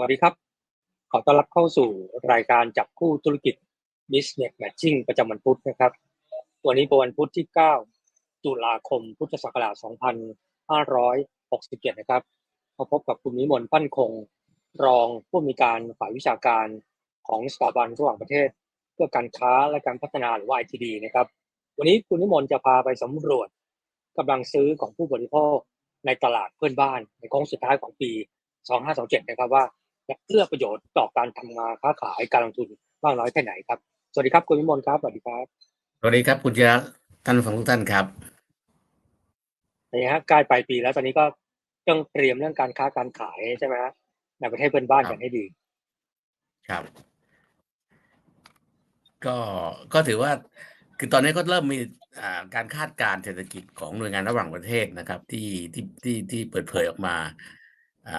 วัสดีครับ ขอต้อนรับเข้าสู่รายการจับคู่ธุรกิจ Business Matching ประจำวันพุธนะครับ วันนี้เป็นวันพุธที่ 9 ตุลาคม พุทธศักราช 2567 นะครับมาพบกับคุณนิมนต์ปั้นคง รองผู้อำนวยการฝ่ายวิชาการของสถาบันระหว่างประเทศ เพื่อการค้าและการพัฒนาหรือว่า ITD นะครับ วันนี้คุณนิมนต์จะพาไปสำรวจกำลังซื้อของผู้บริโภคในตลาดเพื่อนบ้านในโค้งสุดท้ายของปี 2527 นะครับว่า จะเอื้อประโยชน์ต่อการทำงานค้าขายการลงทุนมากน้อยแค่ไหนครับ สวัสดีครับคุณวิมลครับสวัสดีครับสวัสดีครับคุณเจระท่านผู้ฟังทุกท่านครับนี่ฮะใกล้ปลายปีแล้วตอนนี้ก็ต้องเตรียมเรื่องการค้าการขายใช่ไหมฮะในประเทศเพื่อนบ้านครับกันให้ดี ครับ ก็ก็ถือว่าคือตอนนี้ก็เริ่มมีอ่าการคาดการณ์เศรษฐกิจของหน่วยงานระหว่างประเทศนะครับ ที่ที่ที่ที่เปิดเผยออกมาอ่า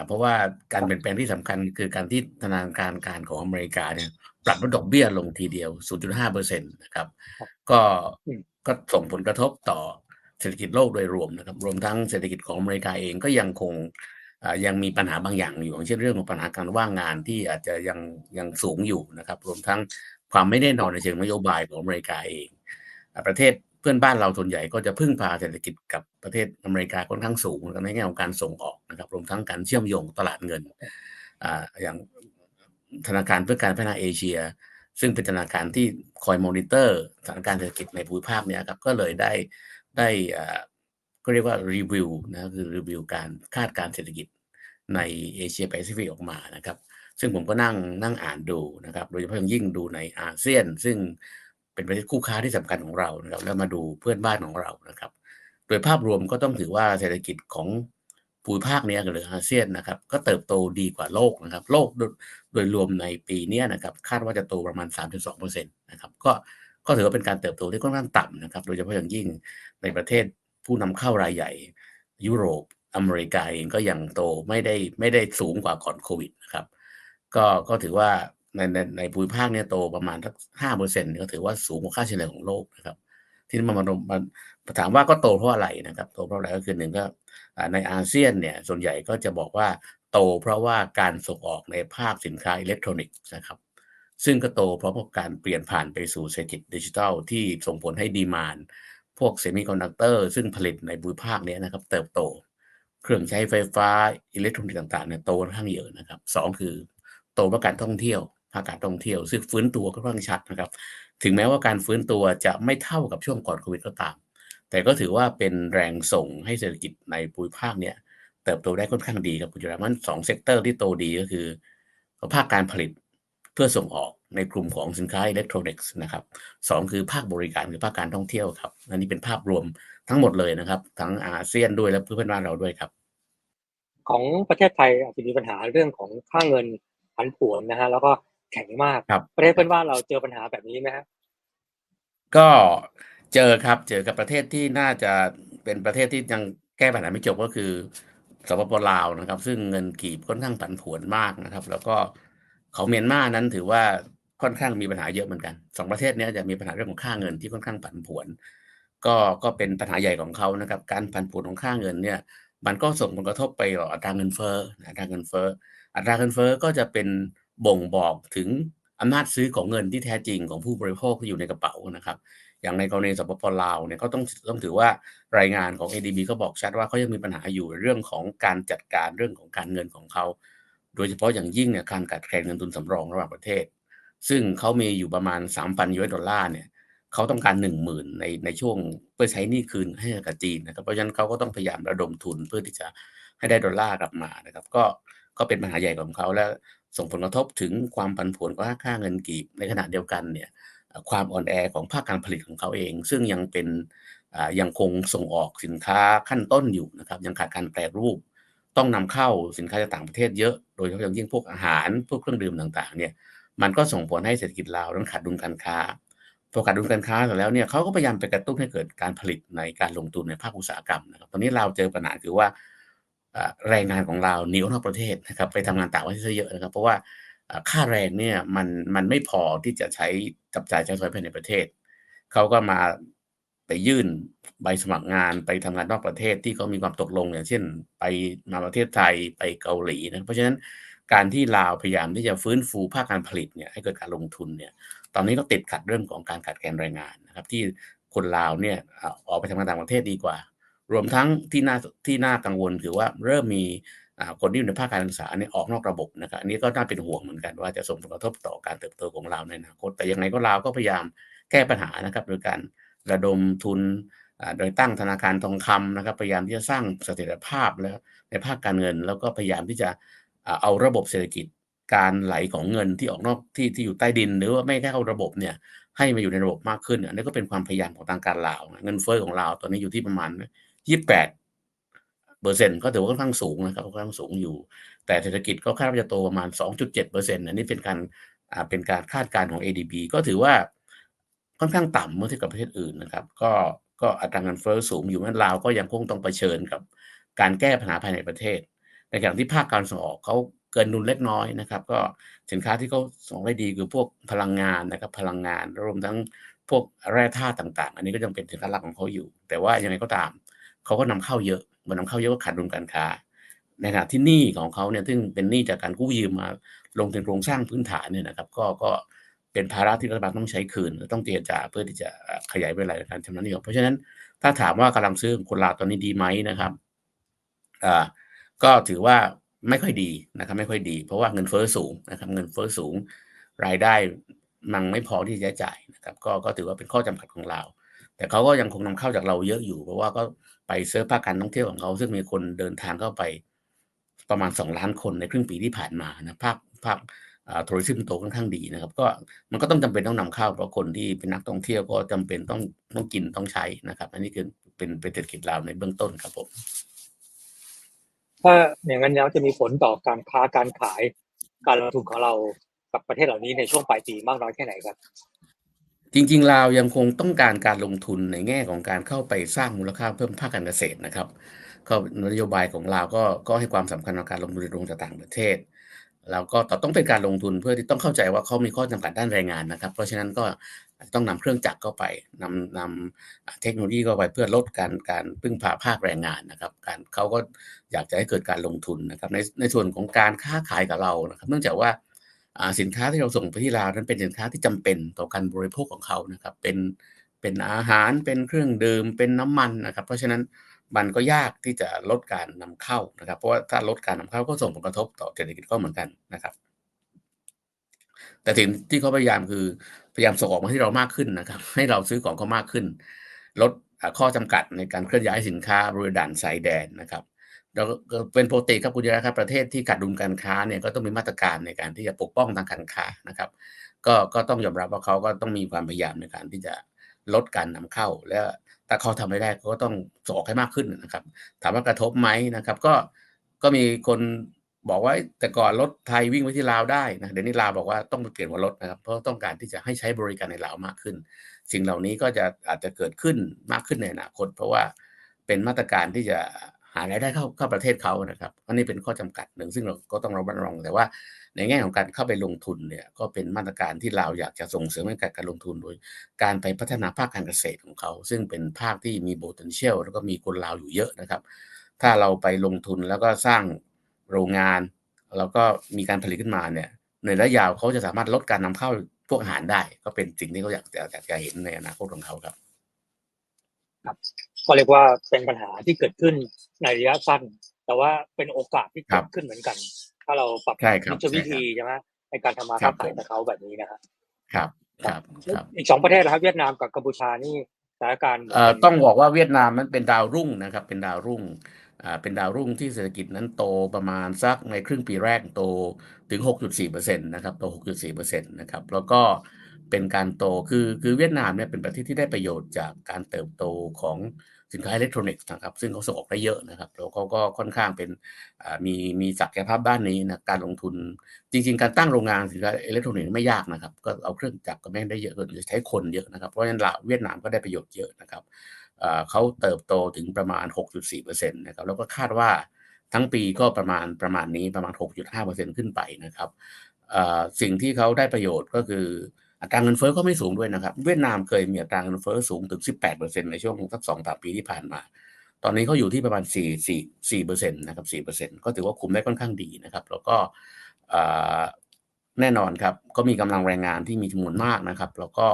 เพราะว่าการเปลี่ยนแปลงที่สำคัญคือการที่ธนาคารกลางของอเมริกาเนี่ยปรับลดดอกเบี้ยลงทีเดียว 0.5เปอร์เซ็นต์นะครับครับก็อืมก็ส่งผลกระทบต่อเศรษฐกิจโลกโดยรวมนะครับ รวมทั้งเศรษฐกิจของอเมริกาเองก็ยังคงอ่ายังมีปัญหาบางอย่างอยู่อย่างเช่นเรื่องของปัญหาการว่างงานที่อาจจะยังยังสูงอยู่นะครับ รวมทั้งความไม่แน่นอนในเชิงนโยบายของอเมริกาเองอ่าประเทศ เพื่อนบ้านเราส่วนใหญ่ก็จะพึ่งพาเศรษฐกิจกับประเทศอเมริกาค่อนข้างสูงในแง่ของการส่งออกนะครับรวมทั้งการเชื่อมโยงตลาดเงินออย่างธนาคารเพื่อการพัฒนาเอเชีย ซึ่งเป็นธนาคารที่คอยมอนิเตอร์สถานการณ์เศรษฐกิจในภูมิภาคเนี้ยครับก็เลยได้ได้อ่าก็เรียกว่ารีวิวนะคือรีวิวการคาดการเศรษฐกิจในเอเชียแปซิฟิกออกมานะครับ ซึ่งผมก็นั่งนั่งอ่านดูนะครับ โดยเฉพาะยิ่งดูในอาเซียน ซึ่ง เป็นประเทศคู่ค้าที่สำคัญของเรานะครับแล้วมาดูเพื่อนบ้านของเรานะครับ โดยภาพรวมก็ต้องถือว่าเศรษฐกิจของภูมิภาคนี้หรืออาเซียนนะครับ ก็เติบโตดีกว่าโลกนะครับ โลกโดยรวมในปีนี้นะครับ คาดว่าจะโตประมาณ 3.2%นะครับก็ก็ถือว่าเป็นการเติบโตที่ค่อนข้างต่ำนะครับ โดยเฉพาะอย่างยิ่งในประเทศผู้นำเข้ารายใหญ่ ยุโรปอเมริกาเองก็ยังโตไม่ได้ไม่ได้สูงกว่าก่อนโควิดนะครับ ก็ก็ถือว่า ในในในภูมิภาคเนี่ยโตประมาณสักห้าเปอร์เซ็นต์ก็ถือว่าสูงกว่าค่าเฉลี่ยของโลกนะครับ ที่นี่มามามามาถามว่าก็โตเพราะอะไรนะครับ โตเพราะอะไรก็คือหนึ่งก็ในอาเซียนเนี่ยส่วนใหญ่ก็จะบอกว่าโตเพราะว่าการส่งออกในภาคสินค้าอิเล็กทรอนิกส์นะครับ ซึ่งก็โตเพราะว่าการเปลี่ยนผ่านไปสู่เศรษฐกิจดิจิทัลที่ส่งผลให้ดีมานพวกเซมิคอนดักเตอร์ซึ่งผลิตในภูมิภาคเนี้นะครับ เติบโต เครื่องใช้ไฟฟ้าอิเล็กทรอนิกส์ต่างๆเนี่ยโตค่อนข้างเยอะนะครับสองคือโตเพราะการท่องเที่ยว ภาคการท่องเที่ยว ซึ่งฟื้นตัวก็ค่อนข้างชัดนะครับ ถึงแม้ว่าการฟื้นตัวจะไม่เท่ากับช่วงก่อนโควิดก็ตาม แต่ก็ถือว่าเป็นแรงส่งให้เศรษฐกิจในภูมิภาคเนี่ยเติบโตได้ค่อนข้างดีครับคุณจุลามันสองเซกเตอร์ที่โตดีก็คือ ภาคการผลิตเพื่อส่งออกในกลุ่มของสินค้าอิเล็กทรอนิกส์นะครับสองคือภาคบริการคือภาคการท่องเที่ยวครับอันนี้เป็นภาพรวมทั้งหมดเลยนะครับ ทั้งอาเซียนด้วยและเพื่อนบ้านเราด้วยครับ ของประเทศไทยอาจจะมีปัญหาเรื่องของค่าเงินผันผวนนะฮะแล้วก็ แข็งมากครับประเทศเพื่อนบ้านเราเจอปัญหาแบบนี้ไหมฮะก็เจอครับเจอกับประเทศที่น่าจะเป็นประเทศที่ยังแก้ปัญหาไม่จบก็คือสปปลาวนะครับ ซึ่งเงินกีบค่อนข้างผันผวนมากนะครับ แล้วก็ของเมียนมานั้นถือว่าค่อนข้างมีปัญหาเยอะเหมือนกันสองประเทศเนี้ยจะมีปัญหาเรื่องของค่าเงินที่ค่อนข้างผันผวน ก็ก็เป็นปัญหาใหญ่ของเขานะครับ การผันผวนของค่าเงินเนี่ย มันก็ส่งผลกระทบไปต่ออัตราเงินเฟ้ออัตราเงินเฟ้ออัตราเงินเฟ้อก็จะเป็น บ่งบอกถึงอำนาจซื้อของเงินที่แท้จริงของผู้บริโภคที่อยู่ในกระเป๋านะครับ อย่างในกรณีสปปลาวเนี่ยก็ต้องต้องถือว่ารายงานของ ADB ก็บอกชัดว่าเขายังมีปัญหาอยู่เรื่องของการจัดการเรื่องของการเงินของเขาโดยเฉพาะอย่างยิ่งเนี่ยการกัดแคลนเงินทุนสำรองระหว่างประเทศ ซึ่งเขามีอยู่ประมาณ 3,000ยูเอสดอลลาร์เนี่ยเขาต้องการ 1 0,000ในในช่วงเพื่อใช้หนี้คืนให้กับจีนนะครับเพราะฉะนั้นเขาก็ต้องพยายามระดมทุนเพื่อที่จะให้ได้ดอลลาร์กลับมานะครับ ก็ก็เป็นปัญหาใหญ่ของเขาและ ส่งผลกระทบถึงความผันผวนของค่าเงินกีบ ในขณะเดียวกันเนี่ยความอ่อนแอของภาคการผลิตของเขาเอง ซึ่งยังเป็นยังคงส่งออกสินค้าขั้นต้นอยู่นะครับยังขาดการแปรรูป ต้องนำเข้าสินค้าจากต่างประเทศเยอะโดยเฉพาะอย่างยิ่งพวกอาหารพวกเครื่องดื่มต่างๆเนี่ยมันก็ส่งผลให้เศรษฐกิจลาวนั้นขาดดุลการค้าพอขาดดุลการค้าเสร็จแล้วเนี่ยเขาก็พยายามไปกระตุ้นให้เกิดการผลิตในการลงทุนในภาคอุตสาหกรรมนะครับตอนนี้เราเจอปัญหาคือว่า แรงงานของเราหนีออกนอกประเทศนะครับ ไปทำงานต่างประเทศซะเยอะนะครับ เพราะว่าค่าแรงเนี่ยมันมันไม่พอที่จะใช้จับจ่ายใช้สอยภายในประเทศ เขาก็มาไปยื่นใบสมัครงานไปทำงานนอกประเทศที่เขามีความตกลงอย่างเช่น ไปมาประเทศไทยไปเกาหลีนะเพราะฉะนั้นการที่ลาวพยายามที่จะฟื้นฟูภาคการผลิตเนี่ยให้เกิดการลงทุนเนี่ยตอนนี้ก็ติดขัดเรื่องของการขาดแคลนแรงงานนะครับ ที่คนลาวเนี่ยออกไปทำงานต่างประเทศดีกว่า รวมทั้งที่น่าที่น่ากังวลคือว่าเริ่มมีคนที่อยู่ในภาคการศึกษาเนี่ยออกนอกระบบนะครับอันนี้ก็น่าเป็นห่วงเหมือนกันว่าจะส่งผลกระทบต่อการเติบโตของลาในอนาคต แต่ยังไงก็ลาก็พยายามแก้ปัญหานะครับ โดยการระดมทุนโดยตั้งธนาคารทองคำนะครับ พยายามที่จะสร้างเสถียรภาพแล้วในภาคการเงิน แล้วก็พยายามที่จะเอาระบบเศรษฐกิจการไหลของเงินที่ออกนอกที่ที่อยู่ใต้ดิน หรือว่าไม่แค่เข้าระบบเนี่ยให้มาอยู่ในระบบมากขึ้นอันนี้ก็เป็นความพยายามของทางการลาว เงินเฟ้อของลาวตอนนี้อยู่ที่ประมาณ 28เปอร์เซ็นต์ก็ถือว่าค่อนข้างสูงนะครับค่อนข้างสูงอยู่ แต่เศรษฐกิจก็คาดว่าจะโตประมาณ 2.7เปอร์เซ็นต์อันนี้เป็นการเป็นการคาดการณ์ของ ADB ก็ถือว่าค่อนข้างต่ำเมื่อเทียบกับประเทศอื่นนะครับ ก็ก็อัตราเงินเฟ้อสูงอยู่นั้ลาวก็ยังคงต้องเผชิญกับการแก้ปัญหาภายในประเทศ ในขณะที่ภาคการส่งออกเขาเกินดุลเล็กน้อยนะครับ ก็สินค้าที่เขาส่งได้ดีคือพวกพลังงานนะครับ พลังงานรวมทั้งพวกแร่ธาตุต่าง ๆ อันนี้ก็ยังเป็นสินค้าหลักของเขาอยู่ แต่ว่ายังไงก็ตาม เขาก็นำเข้าเยอะมันนำเข้าเยอะก็ขาดดุลการค้าในขณะที่หนี้ของเขาเนี่ยซึ่งเป็นหนี้จากการกู้ยืมมาลงในโครงสร้างพื้นฐานเนี่ยนะครับ ก็ก็เป็นภาระที่รัฐบาลต้องใช้คืนต้องเจรจาเพื่อที่จะขยายเวลาการชำระหนี้เพราะฉะนั้นถ้าถามว่ากำลังซื้อของคนลาวตอนนี้ดีไหมนะครับอ่าก็ถือว่าไม่ค่อยดีนะครับไม่ค่อยดี เพราะว่าเงินเฟ้อสูงนะครับเงินเฟ้อสูง รายได้มันไม่พอที่จะจ่ายนะครับ ก็ก็ถือว่าเป็นข้อจำกัดของเรา แต่เขาก็ยังคงนำเข้าจากเราเยอะอยู่ เพราะว่าก็ ไปเซิร์ฟภาคการท่องเที่ยวของเขา ซึ่งมีคนเดินทางเข้าไปประมาณ 2 ล้านคนในครึ่งปีที่ผ่านมานะภาคภาคทัวริซึมโตค่อนข้างดีนะครับ ก็มันก็ต้องจำเป็นต้องนำเข้าเพราะคนที่เป็นนักท่องเที่ยวก็จำเป็นต้องต้องกินต้องใช้นะครับ อันนี้คือเป็นเป็นเศรษฐกิจลาวในเบื้องต้นครับผมถ้าอย่างนั้นแล้วจะมีผลต่อการค้าการขายการลงทุนของเรากับประเทศเหล่านี้ในช่วงปลายปีมากน้อยแค่ไหนครับ จริงๆลาวยังคงต้องการการลงทุนในแง่ของการเข้าไปสร้างมูลค่าเพิ่มภาคการเกษตรนะครับก็นโยบายของลาวก็ก็ให้ความสำคัญกับการลงทุนในโรงจากต่างประเทศ แล้วก็ต,ต้องเป็นการลงทุนเพื่อที่ต้องเข้าใจว่าเขามีข้อจำกัดด้านแรงงานนะครับ เพราะฉะนั้นก็ต้องนำเครื่องจักรเข้าไปนำนำเทคโนโลยีเข้าไปเพื่อลดการการพึ่งพาภาคแรงงานนะครับ การเขาก็อยากจะให้เกิดการลงทุนนะครับในในส่วนของการค้าขายกับเรานะครับ เนื่องจากว่า สินค้าที่เราส่งไปที่ลาวนั้นเป็นสินค้าที่จำเป็นต่อการบริโภคของเขานะครับ เป็นเป็นอาหารเป็นเครื่องดื่มเป็นน้ำมันนะครับ เพราะฉะนั้นมันก็ยากที่จะลดการนำเข้านะครับ เพราะว่าถ้าลดการนำเข้าก็ส่งผลกระทบต่อเศรษฐกิจก็เหมือนกันนะครับ แต่สิ่งที่เขาพยายามคือพยายามส่งออกมาที่เรามากขึ้นนะครับ ให้เราซื้อของเขามากขึ้น ลดข้อจำกัดในการเคลื่อนย้ายสินค้าบริด่านสายแดนนะครับ เราเป็นปกติครับคุณยะครับประเทศที่ขาดดุลการค้าเนี่ยก็ต้องมีมาตรการในการที่จะปกป้องทางการค้านะครับ ก็ก็ต้องยอมรับว่าเขาก็ต้องมีความพยายามในการที่จะลดการนำเข้า และถ้าเขาทำไม่ได้เขาก็ต้องส่งอกให้มากขึ้นนะครับ ถามว่ากระทบไหมนะครับ ก็ก็มีคนบอกว่าแต่ก่อนรถไทยวิ่งไปที่ลาวได้นะเดี๋ยวนี้ลาวบอกว่าต้องเปลี่ยนว่ารถนะครับเพราะต้องการที่จะให้ใช้บริการในลาวมากขึ้น สิ่งเหล่านี้ก็จะอาจจะเกิดขึ้นมากขึ้นในอนาคต เพราะว่าเป็นมาตรการที่จะ หารายได้เข้าเข้าประเทศเขานะครับอันนี้เป็นข้อจำกัดหนึ่งซึ่งเราก็ต้องระมัดระวังแต่ว่า ในแง่ของการเข้าไปลงทุนเนี่ยก็เป็นมาตรการที่เราอยากจะส่งเสริมให้กับการลงทุนโดย การไปพัฒนาภาคการเกษตรของเขา ซึ่งเป็นภาคที่มี potential แล้วก็มีคนลาวอยู่เยอะนะครับ ถ้าเราไปลงทุนแล้วก็สร้างโรงงาน แล้วก็มีการผลิตขึ้นมาเนี่ยในระยะยาวเขาจะสามารถลดการนำเข้าพวกอาหารได้ ก็เป็นสิ่งที่เขาอยากจะอยากจะเห็นในอนาคตของเขาครับครับ ก็เรียกว่าเป็นปัญหาที่เกิดขึ้นในระยะสั้น แต่ว่าเป็นโอกาสที่เกิดขึ้นเหมือนกัน ถ้าเราปรับยุทธวิธีใช่ไหมในการทำมาค้าขายกับเขาแบบนี้นะครับครับครับครับอีกสองประเทศนะครับเวียดนามกับกัมพูชานี่สถานการณ์เอ่อต้องบอกว่าเวียดนามนั้นเป็นดาวรุ่งนะครับ เป็นดาวรุ่งอ่าเป็นดาวรุ่งที่เศรษฐกิจนั้นโตประมาณสักในครึ่งปีแรกโตถึง 6.4%นะครับโต 6.4%นะครับแล้วก็ เป็นการโตคือคือเวียดนามเนี่ยเป็นประเทศที่ได้ประโยชน์จากการเติบโตของสินค้าอิเล็กทรอนิกส์นะครับ ซึ่งเขาส่งออกได้เยอะนะครับ แล้วเขาก็ค่อนข้างเป็นมีมีศักยภาพด้านนี้นะการลงทุนจริง ๆ การตั้งโรงงานสินค้าอิเล็กทรอนิกส์ไม่ยากนะครับ ก็เอาเครื่องจักรก็ไม่งได้เยอะก็จะใช้คนเยอะนะครับ เพราะฉะนั้นเวียดนามก็ได้ประโยชน์เยอะนะครับเขาเติบโตถึงประมาณ 6.4%นะครับแล้วก็คาดว่าทั้งปีก็ประมาณประมาณนี้ประมาณ 6.5%ขึ้นไปนะครับสิ่งที่เขาได้ประโยชน์ก็คือ อัตราเงินเฟ้อก็ไม่สูงด้วยนะครับ เวียดนามเคยมีอัตราเงินเฟ้อสูงถึง 18%ในช่วงสักสองสามปีที่ผ่านมา ตอนนี้เขาอยู่ที่ประมาณ 4 4 4%นะครับ4%ก็ถือว่าคุมได้ค่อนข้างดีนะครับ แล้วก็แน่นอนครับ ก็มีกำลังแรงงานที่มีจำนวนมากนะครับ แล้วก็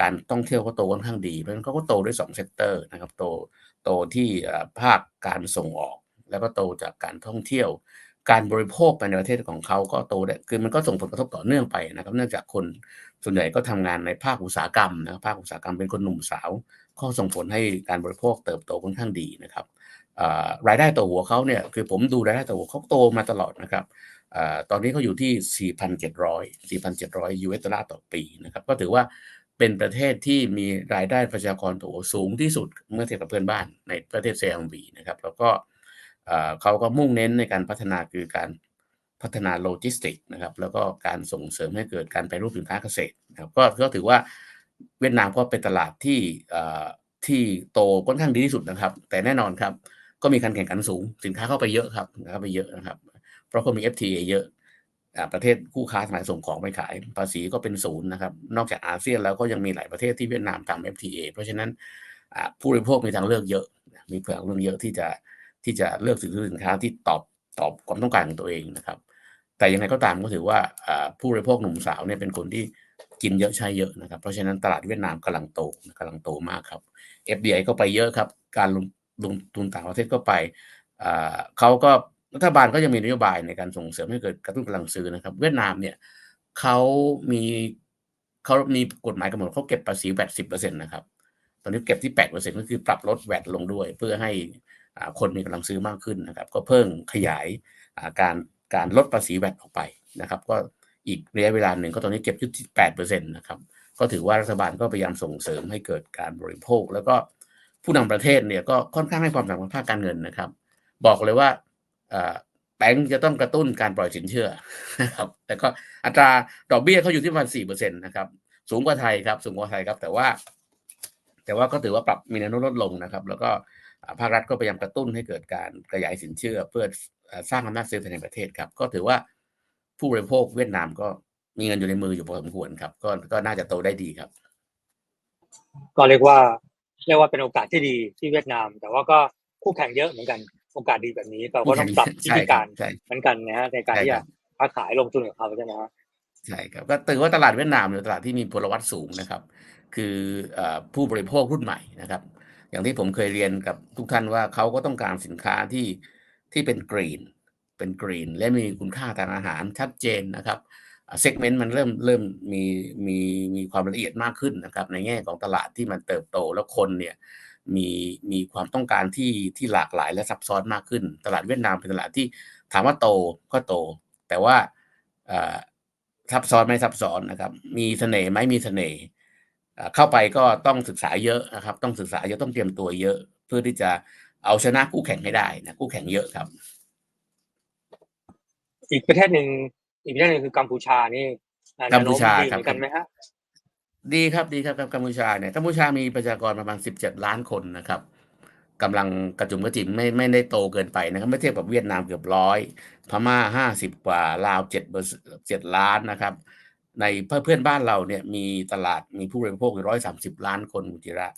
การท่องเที่ยวก็โตค่อนข้างดี เพราะฉะนั้นเขาก็โตด้วย2เซกเตอร์นะครับ โตโตที่ภาคการส่งออก แล้วก็โตจากการท่องเที่ยว การบริโภคภายในประเทศของเขาก็โตได้คือมันก็ส่งผลกระทบต่อเนื่องไปนะครับ เนื่องจากคนส่วนใหญ่ก็ทำงานในภาคอุตสาหกรรมนะครับภาคอุตสาหกรรมเป็นคนหนุ่มสาว ก็ส่งผลให้การบริโภคเติบโตค่อนข้างดีนะครับรายได้ต่อหัวเขาเนี่ยคือผมดูรายได้ต่อหัวเขาโตมาตลอดนะครับอตอนนี้เขาอยู่ที่ 4,700 4,700 US ดอลลาร์ต่อปีนะครับก็ถือว่าเป็นประเทศที่มีรายได้ประชากรต่อหัวสูงที่สุดเมื่อเทียบกับเพื่อนบ้านในประเทศเซมบีนะครับแล้วก็ เขาก็มุ่งเน้นในการพัฒนาคือการพัฒนาโลจิสติกนะครับแล้วก็การส่งเสริมให้เกิดการแปรูปสินค้าเกษตรนะครับก็ก็ถือว่าเวียดนามก็เป็นตลาดที่ที่โตค่อนข้างดีที่สุดนะครับ แต่แน่นอนครับ ก็มีการแข่งขันสูงสินค้าเข้าไปเยอะครับเข้าไปเยอะนะครับ เพราะเขามี FTA เยอะประเทศคู่ค้าทั้งหลายส่งของไปขายภาษีก็เป็นศูนย์นะครับนอกจากอาเซียนแล้วก็ยังมีหลายประเทศที่เวียดนามทำ FTA เพราะฉะนั้นผู้บริโภคมีทางเลือกเยอะ มีเผื่อเรื่องเยอะที่จะ ที่จะเลือกสินสินค้าที่ตอบตอบความต้องการของตัวเองนะครับ แต่ยังไงก็ตามก็ถือว่าผู้บริโภคหนุ่มสาวเนี่ยเป็นคนที่กินเยอะใช้เยอะนะครับ เพราะฉะนั้นตลาดเวียดนามกำลังโตกำลังโตมากครับ FDI ก็ไปเยอะครับ การลงลงทุนต่างประเทศก็ไปเขาก็รัฐบาลก็ยังมีนโยบายในการส่งเสริมให้เกิดกระตุ้นกำลังซื้อนะครับ เวียดนามเนี่ยเขามีเขามีกฎหมายกำหนดเขาเก็บภาษีแวดสิบเปอร์เซ็นต์นะครับ ตอนนี้เก็บที่แปดเปอร์เซ็นต์ก็คือปรับลดแวดลงด้วย เพื่อให้ คนมีกำลังซื้อมากขึ้นนะครับ ก็เพิ่มขยายาการการลดภาษีแวดออกไปนะครับ ก็อีกระยะเวลาหนึ่งก็ตอนนี้เก็บอยู่ที่แปดเปอร์เซ็นต์นะครับ ก็ถือว่ารัฐบาลก็พยายามส่งเสริมให้เกิดการบริโภค แล้วก็ผู้นำประเทศเนี่ยก็ค่อนข้างให้ความสำคัญภาคการเงินนะครับ บอกเลยว่าเอ่อแบงก์จะต้องกระตุ้นการปล่อยสินเชื่อนะครับแต่ก็อัตราดอกเบี้ยเขาอยู่ที่ประมาณสี่เปอร์เซ็นต์นะครับ สูงกว่าไทยครับ สูงกว่าไทยครับ แต่ว่า แต่ว่าก็ถือว่าปรับมีแนวโน้มลดลงนะครับ แล้วก็ ภาครัฐก็พยายามกระตุ้นให้เกิดการขยายสินเชื่อ เพื่อเอ่อสร้างอำนาจซื้อภายในประเทศครับ ก็ถือว่าผู้บริโภคเวียดนามก็มีเงินอยู่ในมืออยู่พอสมควรครับ ก็ก็น่าจะโตได้ดีครับ ก็เรียกว่าเรียกว่าเป็นโอกาสที่ดีที่เวียดนาม แต่ว่าก็คู่แข่งเยอะเหมือนกันโอกาสดีแบบนี้เราก็ต้องปรับวิใช่ธีคการใช่เหมือนกันนะฮะในการใช่ที่ครัจะบค้าขายลงทุนกับเขาใช่ไหมฮะใช่ครับก็ถือว่าตลาดเวียดนามเป็นตลาดที่มีพลวัตสูงนะครับ คือเอ่อผู้บริโภครุ่นใหม่นะครับ อย่างที่ผมเคยเรียนกับทุกท่านว่าเขาก็ต้องการสินค้าที่ที่เป็นกรีน เป็นกรีน และมีคุณค่าทางอาหารชัดเจนนะครับเซกเมนต์มันเริ่มเริ่มมีมีมีความละเอียดมากขึ้นนะครับ ในแง่ของตลาดที่มันเติบโตแล้วคนเนี่ยมีมีความต้องการที่ที่หลากหลายและซับซ้อนมากขึ้น ตลาดเวียดนามเป็นตลาดที่ถามว่าโตก็โต แต่ว่าซับซ้อนไม่ซับซ้อนนะครับ มีเสน่ห์ไหมมีเสน่ห์ เอ่อเข้าไปก็ต้องศึกษาเยอะนะครับ ต้องศึกษาเยอะต้องเตรียมตัวเยอะ เพื่อที่จะเอาชนะคู่แข่งให้ได้นะคู่แข่งเยอะครับ อีกประเทศหนึ่งอีกประเทศหนึ่งคือกัมพูชานี่อ่กัมพูชาแนวโน้มดีครับเหมือนกันไหมฮะดีครับดีครับครับกัมพูชาเนี่ยกัมพูชามีประชากรประมาณ17ล้านคนนะครับกำลังกระจุมกระจิมไม่ไม่ได้โตเกินไปนะครับไม่เทียบกับเวียดนามเกือบร้อยพม่าห้าสิบกว่าลาวเจ็ดเปอร์เจ็ดล้านนะครับ ในเพื่อนเพื่อนบ้านเราเนี่ยมีตลาดมีผู้บริโภคร้อยสามสิบล้านคนคุจิระ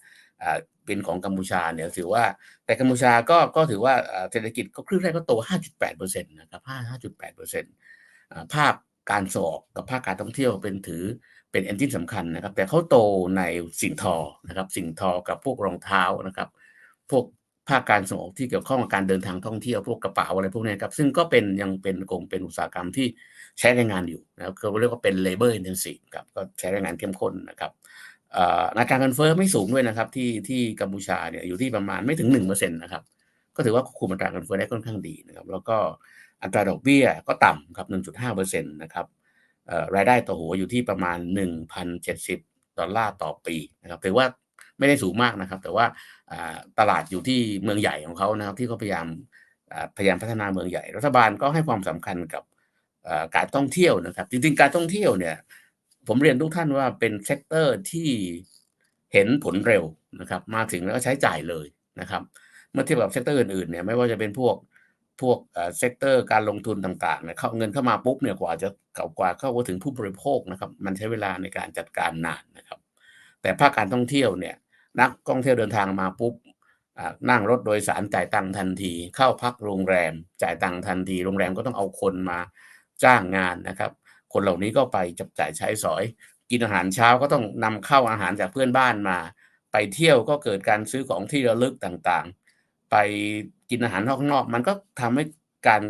อ่าเป็นของกัมพูชาเนี่ยถือว่าแต่กัมพูชาก็ก็ถือว่าอ่าเศรษฐกิจก็ครึ่งแรกก็โต 5.8เปอร์เซ็นต์นะครับ5 5.8เปอร์เซ็นต์ภาคการส่อกกับภาคการท่องเที่ยวเป็นถือเป็นเอนจินสำคัญนะครับ แต่เขาโตในสิ่งทอนะครับสิ่งทอกับพวกรองเท้านะครับ พวกภาคการส่งออกที่เกี่ยวข้องกับการเดินทางท่องเที่ยวพวกกระเป๋าอะไรพวกนี้ครับซึ่งก็เป็นยังเป็นคงเป็นอุตสาหกรรมที่ ใช้แรงงานอยู่นะครับคือเรียกว่าเป็น labor intensive ครับก็ใช้แรงงานเข้มข้นนะครับอ่ออัตราการเงินเฟ้อไม่สูงด้วยนะครับ ที่ที่กัมพูชาเนี่ยอยู่ที่ประมาณไม่ถึงหนึ่งเปอร์เซ็นต์นะครับก็ถือว่าควบคุมอัตราเงินเฟ้อได้ค่อนข้างดีนะครับแล้วก็อัตราดอกเบี้ยก็ต่ำครับ 1.5เปอร์เซ็นต์นะครับอ่อรายได้ต่อหัวอยู่ที่ประมาณ 1,070 ดอลลาร์ต่อปีนะครับถือว่าไม่ได้สูงมากนะครับ แต่ว่าอ่าตลาดอยู่ที่เมืองใหญ่ของเขานะครับ ที่เขาพยายามอ่าพยายามพัฒนาเมืองใหญ่ รัฐบาลก็ให้ความสำคัญกับ การท่องเที่ยวนะครับ จริงๆ การท่องเที่ยวเนี่ย ผมเรียนทุกท่านว่าเป็นเซกเตอร์ที่เห็นผลเร็วนะครับ มาถึงแล้วก็ใช้จ่ายเลยนะครับ เมื่อเทียบกับเซกเตอร์อื่นๆเนี่ยไม่ว่าจะเป็นพวกพวกเซกเตอร์การลงทุนต่างๆเนี่ยเข้าเงินเข้ามาปุ๊บเนี่ยกว่าจะเก่ากว่าเข้าถึงผู้บริโภคนะครับ มันใช้เวลาในการจัดการนานนะครับ แต่ภาคการท่องเที่ยวเนี่ยนักท่องเที่ยวเดินทางมาปุ๊บนั่งรถโดยสารจ่ายตังค์ทันที เข้าพักโรงแรมจ่ายตังค์ทันที โรงแรมก็ต้องเอาคนมา จ้างงานนะครับ คนเหล่านี้ก็ไปจับจ่ายใช้สอย กินอาหารเช้าก็ต้องนำเข้าอาหารจากเพื่อนบ้านมา ไปเที่ยวก็เกิดการซื้อของที่ระลึกต่างๆ ไปกินอาหารนอกนอกมันก็ทำให้การ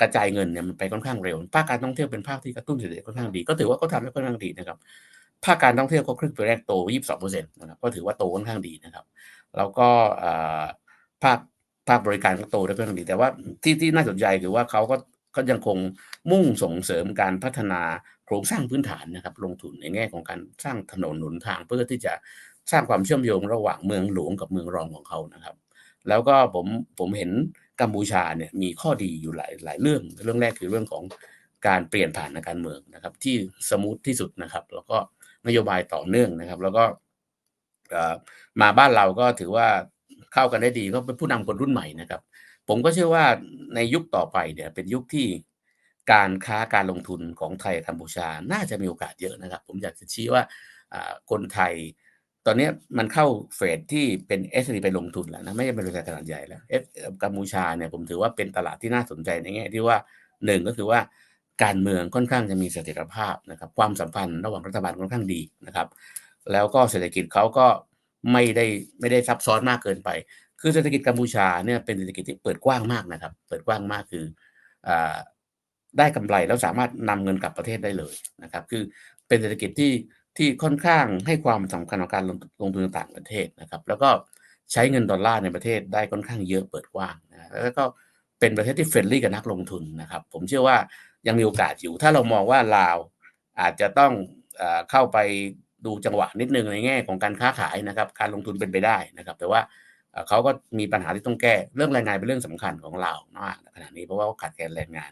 กระจายเงินเนี่ยมันไปค่อนข้างเร็ว ภาคการท่องเที่ยวเป็นภาคที่กระตุ้นเศรษฐกิจค่อนข้างดี ก็ถือว่าก็ทำได้ค่อนข้างดีนะครับ ภาคการท่องเที่ยวก็ครึ่งปีแรกโต 22เปอร์เซ็นต์นะครับ ก็ถือว่าโตค่อนข้างดีนะครับ แล้วก็ภาคภาคบริการก็โตได้ค่อนข้างดี แต่ว่าที่ที่น่าสนใจคือว่าเขาก็ ก็ยังคงมุ่งส่งเสริมการพัฒนาโครงสร้างพื้นฐานนะครับ ลงทุนในแง่ของการสร้างถนนหนุนทางเพื่อที่จะสร้างความเชื่อมโยงระหว่างเมืองหลวงกับเมืองรองของเขานะครับ แล้วก็ผมผมเห็นกัมพูชาเนี่ยมีข้อดีอยู่หลายหลายเรื่อง เรื่องแรกคือเรื่องของการเปลี่ยนผ่านทางการเมืองนะครับ ที่สมูทที่สุดนะครับ แล้วก็นโยบายต่อเนื่องนะครับ แล้วก็มาบ้านเราก็ถือว่าเข้ากันได้ดีก็เป็นผู้นำคนรุ่นใหม่นะครับ ผมก็เชื่อว่าในยุคต่อไปเนี่ยเป็นยุคที่การค้าการลงทุนของไทยกัมพูชา น่าจะมีโอกาสเยอะนะครับ ผมอยากจะชี้ว่าคนไทย ตอนนี้มันเข้าเฟสที่เป็นเอสไปลงทุนแล้วนะไม่ใช่เป็นบริษัทขนาดใหญ่แล้วเอฟกัมพูชาเนี่ยผมถือว่าเป็นตลาดที่น่าสนใจในแง่ที่ว่าหนึ่งก็คือว่าการเมืองค่อนข้างจะมีเสถียรภาพนะครับความสัมพันธ์ระหว่างรัฐบาลค่อนข้างดีนะครับ แล้วก็เศรษฐกิจเขาก็ไม่ได้ไม่ได้ซับซ้อนมากเกินไป คือเศรษฐกิจกัมพูชาเนี่ยเป็นเศรษฐกิจที่เปิดกว้างมากนะครับ เปิดกว้างมากคืออได้กำไรแล้วสามารถนำเงินกลับประเทศได้เลยนะครับ คือเป็นเศรษฐกิจที่ที่ค่อนข้างให้ความสำคัญกับการลงลงทุนต่างประเทศนะครับ แล้วก็ใช้เงินดอลลาร์ในประเทศได้ค่อนข้างเยอะเปิดกว้างนะแล้วก็เป็นประเทศที่เฟรนลี่กับนักลงทุนนะครับ ผมเชื่อว่ายังมีโอกาสอยู่ ถ้าเรามองว่าลาวอาจจะต้องอเข้าไปดูจังหวะนิดนึงในแง่ของการค้าขายนะครับ การลงทุนเป็นไปได้นะครับ แต่ว่า เขาก็มีปัญหาที่ต้องแก้ เรื่องแรงงานเป็นเรื่องสำคัญของเรามากขณะนี้เพราะว่าขาดแคลนแรงงาน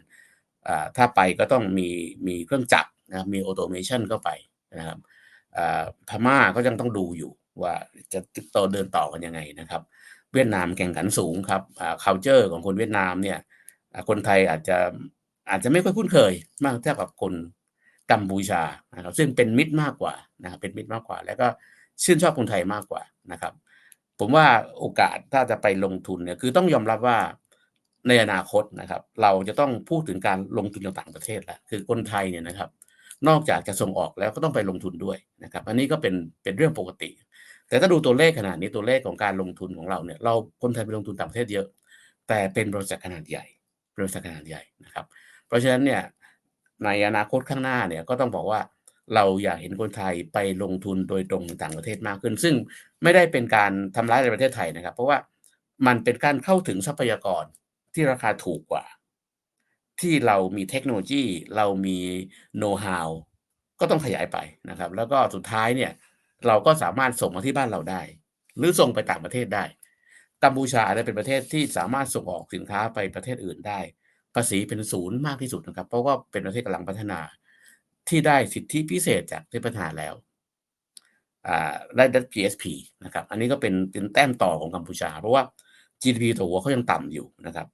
ถ้าไปก็ต้องมีมีเครื่องจักรนะครับมีออโตเมชันเข้าไปนะครับพม่าก็ยังต้องดูอยู่ว่าจะติดต่อเดินต่อกันยังไงนะครับ เวียดนามแข่งขันสูงครับ culture ของคนเวียดนามเนี่ยคนไทยอาจจะอาจจะไม่ค่อยคุ้นเคย มากเทียบกับคนกัมพูชานะครับซึ่งเป็นมิตรมากกว่านะครับเป็นมิตรมากกว่า แล้วก็ชื่นชอบคนไทยมากกว่านะครับ ผมว่าโอกาสถ้าจะไปลงทุนเนี่ยคือต้องยอมรับว่าในอนาคตนะครับ เราจะต้องพูดถึงการลงทุนในต่างประเทศแล้วคือคนไทยเนี่ยนะครับ นอกจากจะส่งออกแล้วก็ต้องไปลงทุนด้วยนะครับ อันนี้ก็เป็นเป็นเรื่องปกติ แต่ถ้าดูตัวเลขขนาดนี้ตัวเลขของการลงทุนของเราเนี่ยเราคนไทยไปลงทุนต่างประเทศเยอะ แต่เป็นบริษัทขนาดใหญ่บริษัทขนาดใหญ่นะครับ เพราะฉะนั้นเนี่ยในอนาคตข้างหน้าเนี่ยก็ต้องบอกว่า เราอยากเห็นคนไทยไปลงทุนโดยตรงต่างประเทศมากขึ้น ซึ่งไม่ได้เป็นการทำร้ายในประเทศไทยนะครับ เพราะว่ามันเป็นการเข้าถึงทรัพยากรที่ราคาถูกกว่า ที่เรามีเทคโนโลยี เรามีโน้ตฮาวก็ต้องขยายไปนะครับ แล้วก็สุดท้ายเนี่ยเราก็สามารถส่งมาที่บ้านเราได้ หรือส่งไปต่างประเทศได้กัมพูชาเป็นประเทศที่สามารถส่งออกสินค้าไปประเทศอื่นได้ ภาษีเป็นศูนย์มากที่สุดนะครับ เพราะว่าเป็นประเทศกำลังพัฒนา ที่ได้สิทธิพิเศษจากที่พัฒนานแล้วได้ได้ GSP นะครับ อันนี้ก็เป็นเป็นแต้มต่อของกัมพูชา เพราะว่า GDP ต่อหัวเขายังต่ำอยู่นะครับ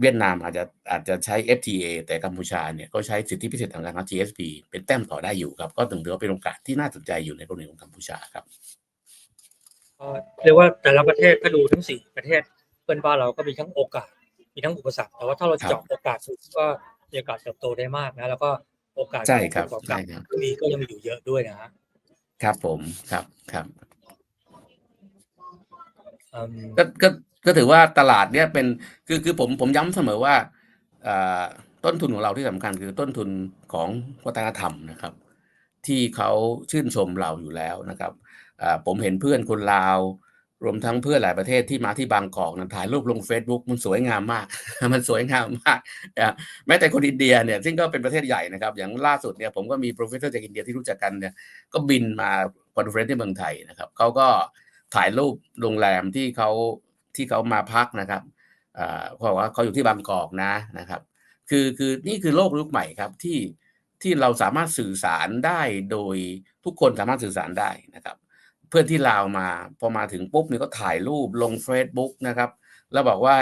เวียดนามอาจจะอาจจะใช้ FTA แต่กัมพูชาเนี่ยก็ใช้สิทธิพิเศษทางการค้า GSP เป็นแต้มต่อได้อยู่ครับ ก็ถึงถือว่าเป็นโอกาสที่น่าสนใจอยู่ในกรณีของกัมพูชาครับเรียกว่าแต่ละประเทศก็ดูทั้งสี่ประเทศเพื่อนบ้านเราก็มีทั้งโอกาสมีทั้งอุปสรรคแต่ว่าถ้าเราเจาะโอกาสสุดก็มีโอกาสเติบโตได้มากนะแล้วก็ โอกาสใช่ครับของใช่การครับมีก็ยังมีอยู่เยอะด้วยนะฮะครับผมครับครับอืมก็ก็ก็ถือว่าตลาดเนี่ยเป็นคือคือผมผมย้ำเสมอว่าอ่าต้นทุนของเราที่สำคัญคือต้นทุนของวัฒนธรรมนะครับ ที่เขาชื่นชมเราอยู่แล้วนะครับอ่าผมเห็นเพื่อนคนลาว รวมทั้งเพื่อนหลายประเทศที่มาที่บางกอกนะถ่ายรูปลง Facebook มันสวยงามมาก มันสวยงามมากแม้แต่คนอินเดียเนี่ยซึ่งก็เป็นประเทศใหญ่นะครับ อย่างล่าสุดเนี่ยผมก็มีโปรเฟสเซอร์จากอินเดียที่รู้จักกันเนี่ยก็บินมาคอนเฟรนซ์ที่เมืองไทยนะครับเขาก็ถ่ายรูปโรงแรมที่เขาที่เขามาพักนะครับอ่าเขาบอกว่าเขาอยู่ที่บางกอกนะนะครับ คือคือนี่คือโลกยุคใหม่ครับที่ที่เราสามารถสื่อสารได้โดยทุกคนสามารถสื่อสารได้นะครับ เพื่อนที่ลาวมา พอมาถึงปุ๊บเนี่ยก็ถ่ายรูปลง Facebook นะครับ แล้วบอกว่า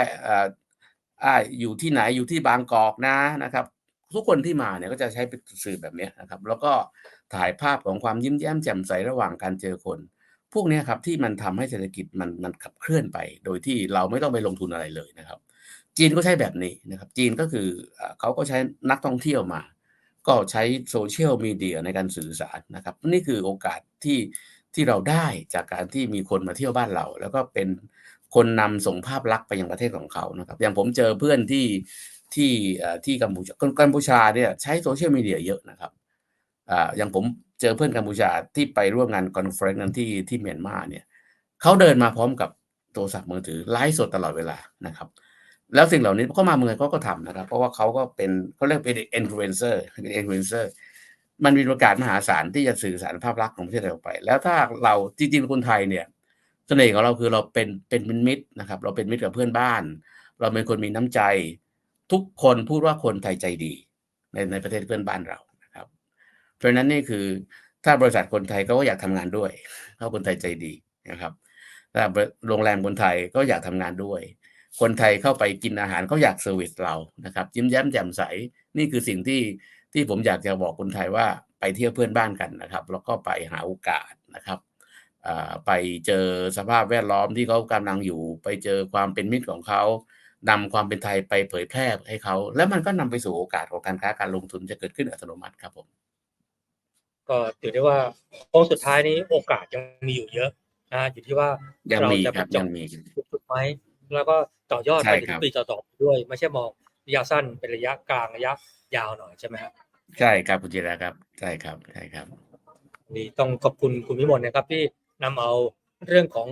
อ่าอยู่ที่ไหนอยู่ที่บางกอกนะนะครับ ทุกคนที่มาเนี่ยก็จะใช้เป็นสื่อแบบนี้นะครับ แล้วก็ถ่ายภาพของความยิ้มแย้มแจ่มใสระหว่างการเจอคน พวกนี้ครับที่มันทำให้เศรษฐกิจมันมันขับเคลื่อนไป โดยที่เราไม่ต้องไปลงทุนอะไรเลยนะครับ จีนก็ใช้แบบนี้นะครับ จีนก็คือเขาก็ใช้นักท่องเที่ยวมา ก็ใช้โซเชียลมีเดียในการสื่อสารนะครับ นี่คือโอกาสที่ ที่เราได้จากการที่มีคนมาเที่ยวบ้านเรา แล้วก็เป็นคนนำส่งภาพลักษณ์ไปยังประเทศของเขานะครับ อย่างผมเจอเพื่อนที่ที่ที่กัมพูชากัมพูชาเนี่ยใช้โซเชียลมีเดียเยอะนะครับอ่าอย่างผมเจอเพื่อนกัมพูชาที่ไปร่วมงานคอนเฟรนซ์นั้นที่ที่เมียนมาเนี่ยเขาเดินมาพร้อมกับโทรศัพท์มือถือไลฟ์สดตลอดเวลานะครับ แล้วสิ่งเหล่านี้เขามาเมืองเขาก็ทำนะครับ เพราะว่าเขาก็เป็นเขาเรียกเป็นอินฟลูเอนเซอร์เป็นอินฟลูเอนเซอร์ มันมีโอกาสมหาศาลที่จะสื่อสารภาพลักษณ์ของประเทศเราไป แล้วถ้าเราจริงๆคนไทยเนี่ยเสน่ห์ของเราคือเราเป็นเป็นมิตรนะครับ เราเป็นมิตรกับเพื่อนบ้าน เราเป็นคนมีน้ำใจ ทุกคนพูดว่าคนไทยใจดี ในในประเทศเพื่อนบ้านเรานะครับ เพราะฉะนั้นนี่คือถ้าบริษัทคนไทยเขาก็อยากทำงานด้วยเพราะคนไทยใจดีนะครับถ้าโรงแรมคนไทยก็อยากทำงานด้วย คนไทยเข้าไปกินอาหารเขาอยากเซอร์วิสเรานะครับยิ้มแย้มแจ่มใสนี่คือสิ่งที่ ที่ผมอยากจะบอกคนไทยว่าไปเที่ยวเพื่อนบ้านกันนะครับ แล้วก็ไปหาโอกาสนะครับอ่าไปเจอสภาพแวดล้อมที่เขากำลังอยู่ ไปเจอความเป็นมิตรของเขานำความเป็นไทยไปเผยแพร่ให้เขา แล้วมันก็นำไปสู่โอกาสของการค้าการลงทุนจะเกิดขึ้นอัตโนมัติครับผม ก็ถือได้ว่าโค้งสุดท้ายนี้โอกาสยังมีอยู่เยอะนะอยู่ที่ว่ายังเรามีจะคไปรับเจาะยังมีจุดไหมแล้วก็ต่อยอดใช่ไปถึครังบปีต่อๆไปด้วย ไม่ใช่มองระยะสั้นเป็นระยะกลางระยะยาวหน่อยใช่ไหมครับ ใช่ครับคุณจิราครับ ใช่ครับใช่ครับดีต้องขอบคุณคุณวิมลนะครับที่นำเอาเรื่องของ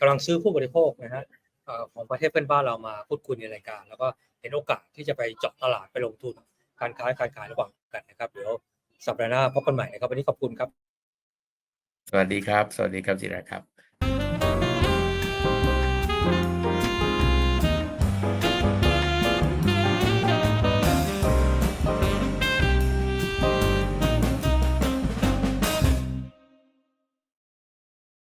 กำลังซื้อผู้บริโภคนะฮะเอ่อของประเทศเพื่อนบ้านเรามาพูดคุยในรายการ แล้วก็เห็นโอกาสที่จะไปเจาะตลาดไปลงทุนการค้าการขายระหว่างกันนะครับเดี๋ยวสัปดาห์หน้าพบกันใหม่นะครับวันนี้ขอบคุณครับ สวัสดีครับ สวัสดีครับจิราครับ